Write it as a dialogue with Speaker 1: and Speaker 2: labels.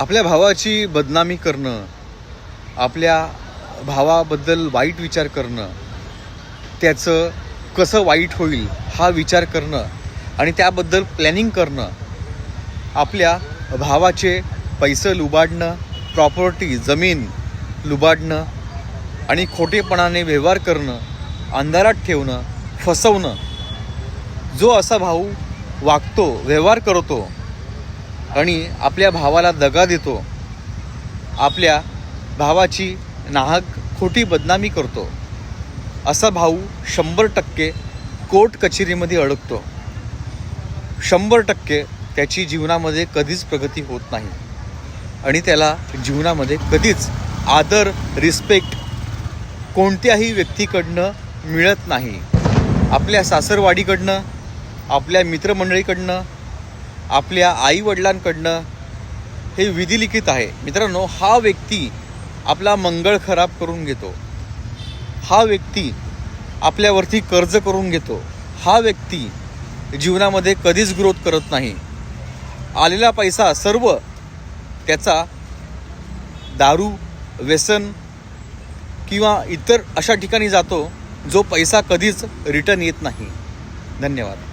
Speaker 1: आपल्या भावाची बदनामी करणं आपल्या भावाबद्दल वाईट विचार करणं त्याचं कसं वाईट होईल हा विचार करणं आणि त्याबद्दल प्लॅनिंग करणं आपल्या भावाचे पैसे लुबाडणं प्रॉपर्टी जमीन लुबाडणं आणि खोटेपणाने व्यवहार करणं अंधारात ठेवणं फसवणं. जो असा भाऊ वागतो व्यवहार करतो आणि आपल्या भावाला दगा देतो. आपल्या भावाची नाहक खोटी बदनामी करतो. असा भाऊ शंभर टक्के कोर्ट कचेरीमध्ये अडकतो. शंभर टक्के त्याची जीवनामध्ये कधीच प्रगती होत नाही. आणि त्याला जीवनामध्ये कधीच आदर रिस्पेक्ट कोणत्याही व्यक्तीकडनं मिळत नाही. आपल्या सासरवाडीकडनं आपल्या मित्रमंडळीकडनं आपल्या आईवडिलांकडनं हे विधिलिखित आहे. मित्रांनो हा व्यक्ती आपला मंगळ खराब करून घेतो. हा व्यक्ती आपल्यावरती कर्ज करून घेतो. हा व्यक्ती जीवनामध्ये कधीच ग्रोथ करत नाही. आलेला पैसा सर्व त्याचा दारू व्यसन किंवा इतर अशा ठिकाणी जातो जो पैसा कधीच रिटर्न येत नाही. धन्यवाद.